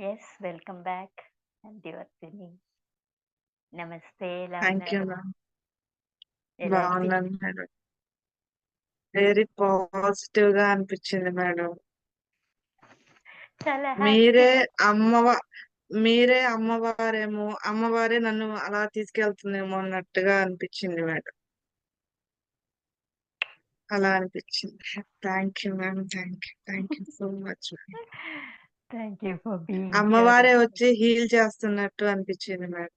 Yes. Welcome back. అండి వర్ధిని. నమస్తే. ఎలా థ్యాంక్ యూ? మ్యామ్. ఎలా అనిపించింది? బాగున్నాను మేడం. వెరీ పాజిటివ్‌గా అనిపిచ్చింది మేడం. చాలా మీరే అమ్మవ మీరే అమ్మవారేమో, అమ్మవారే నన్ను అలా తీసుకెళ్తుందేమో అన్నట్టుగా అనిపిచ్చింది మేడం. అలా అనిపిచ్చింది. Thank you ma'am. Thank you. Thank you so much ma'am. Thank you for being అమ్మవారే. వచ్చి హీల్ చేస్తున్నట్టు అనిపిచ్చింది madam.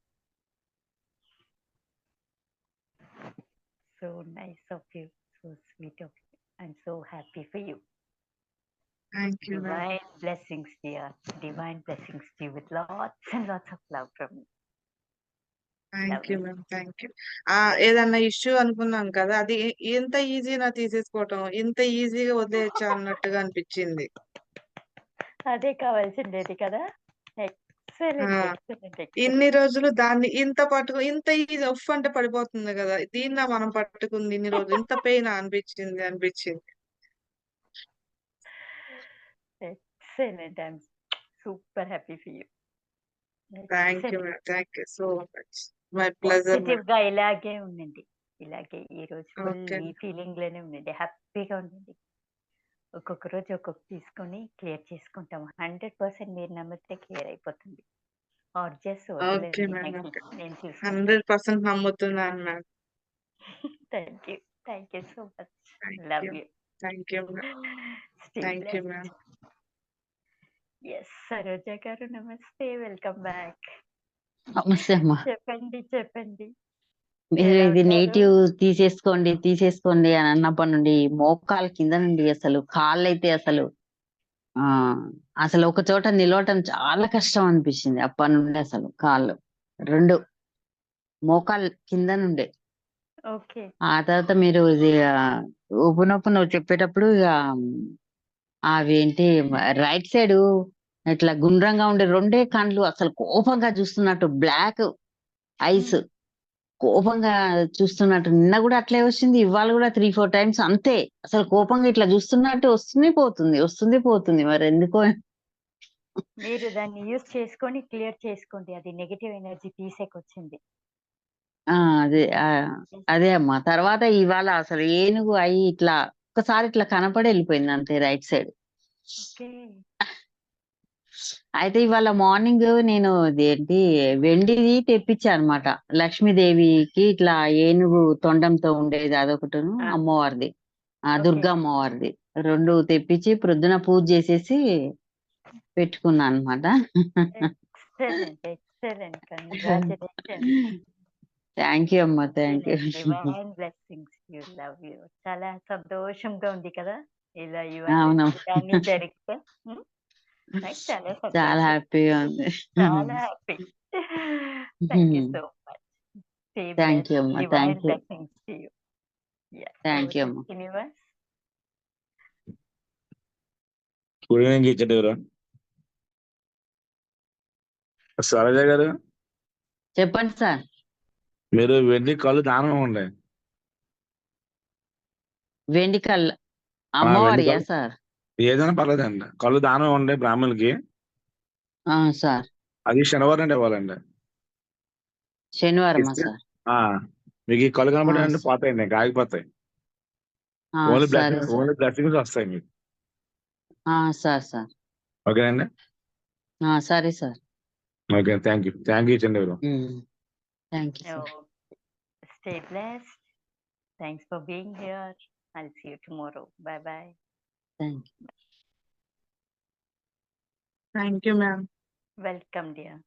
So nice of you. So sweet of you. I'm so happy for you. Thank you ma'am. Divine blessings, dear. Divine blessings to you with lots and lots of love from me. Thank you you. Ma'am. Thank you. ఏదన్నా issue అనుకున్నాం కదా! అది ఇంత ఈజీనా తీసేసుకోవటం, ఇంత ఈజీగా వదిలేయచ్చా అన్నట్టుగా అనిపిచ్చింది. అదే కావాల్సిండేది కదా! ఆ! ఎక్సలెంట్. ఎక్సలెంట్. ఇన్ని. రోజులు దాన్ని ఇంత పట్టుకు ఇంత ఈజీ ఉఫ్ అంటే పడిపోతుంది గదా! దీన్నా మనం పట్టుకుంది ఇన్ని రోజులు. ఇంత పెయినా అనిపిచ్చింది అనిపిచ్చింది. Excellent. I'm super happy for you. Thank you. Thank you so much. My pleasure ఇలాగే ఉండండి. ఇలాగే ఈ రోజు ఫుల్. ఈ ఫీలింగ్‌లోనే ఉండండి. హ్యాపీగా ఉండండి. ఒక్కొక్క రోజు ఒక్కొక్కటి తీసుకొని క్లియర్ చేసుకుంటాం. 100% మీరు నమ్మితే క్లియర్ అయిపోతుంది. Or just okay. నేను చూసుకుంటా. 100% నమ్ముతున్నాను ma'am. Thank you. Thank you so much. Love you. Thank you thank you. Ma'am. Yes. Saroja garu నమస్తే. Welcome back. నమస్తే అమ్మా. చెప్పండి. చెప్పండి. మీరు ఇది? నెగెటివ్ తీసేసుకోండి, తీసేసుకోండి అని అన్నప్పటి నుండి మోకాళ్ళ కింద నుండి అసలు కాళ్ళైతే అసలు ఆహ్, అసలు ఒక చోట నిలవటం చాలా కష్టం అనిపిచ్చింది. అప్పటి నుండి అసలు కాళ్ళు. 2 మోకాళ్ళ కింద నుండే. ఓకే. ఆ తర్వాత మీరు ఇది ఓపెన్ ఓపెన్ చెప్పేటప్పుడు ఇగ అవేంటి రైట్ సైడు ఇట్లా గుండ్రంగా ఉండే 2 కళ్ళు అసలు కోపంగా చూస్తున్నట్టు బ్లాక్ ఐస్. కోపంగా చూస్తున్నట్టు నిన్న గూడా అట్లే వచ్చింది. ఇవాళ గూడా 3, 4 టైమ్స్ అంతే. అసలు కోపంగా ఇట్లా చూస్తున్నట్టు వస్తుంది, పోతుంది. వస్తుంది, పోతుంది. మరెందుకో మీరు దాన్ని యూజ్ చేసుకొని క్లియర్ చేసుకోండి. అది నెగెటివ్ ఎనర్జీ తీసేకొచ్చింది. ఆ! అదే. అదే అమ్మా. తర్వాత ఇవాళ అసలు ఏనుగు అయి ఇట్లా ఒక్కసారి ఇట్లా కనపడి ఎళ్ళిపోయింది అంతే రైట్ సైడ్. అయితే ఇవాళ మార్నింగ్ నేను ఇదేంటి వెండిది తెప్పిచ్చా అన్నమాట. లక్ష్మీదేవికి ఇట్లా ఏనుగు తొండంతో ఉండేది అదొకటును, ఆ! అమ్మవారిది. ఆ! ఓకే. దుర్గా అమ్మవారిది. 2 తెప్పిచ్చి ప్రొద్దున పూజ చేసేసి పెట్టుకున్నా అన్నమాట. Excellent. Excellent. Congratulations. Thank you అమ్మా. Thank you. Excellent. Divine blessings. You love you. చాలా సంతోషంగా ఉంది కదా! ఇలా అవును. ఇవన్నీ ఇవన్నీ జరిగితే. చాలా. హ్యాపీగా ఉంది. చాలా happy. Thank you so much. Stay thank. You అమ్మా. Thank you. థ్యాంక్ యూ అమ్మా. Good evening. సరోజ గారు. చెప్పండి సార్. మీరు వెండి కళ్ళు దానం ఇవ్వండి. వెండి కళ్ళ అమ్మవారియా సార్? ఏదైనా పర్లేదండి. కళ్ళు దానం ఇవ్వండి బ్రాహ్మణులకి. ఆ! సార్. అది శనివారం నాడు ఇవ్వాలండి. శనివారమా ఇస్తే సార్? ఆ! మీకు ఈ కళ్ళు ఆ! స పోతాయండి. ఇంక ఆగిపోతాయి. ఆ! ఓన్లీ సరే బ్లెస్సింగ్స్ సార్. ఓన్లీ బ్లెస్సింగ్స్ వస్తాయి మీకు. ఆ! Sir sir. ఓకేనండి. ఆ! సరే sir. Okay. Thank you. Thank you Chandi garu. Hmm. You sir. Oh, stay blessed. Thanks for being here. I'll see you tomorrow. Bye bye. Thank you. Thank you ma'am. Welcome, dear.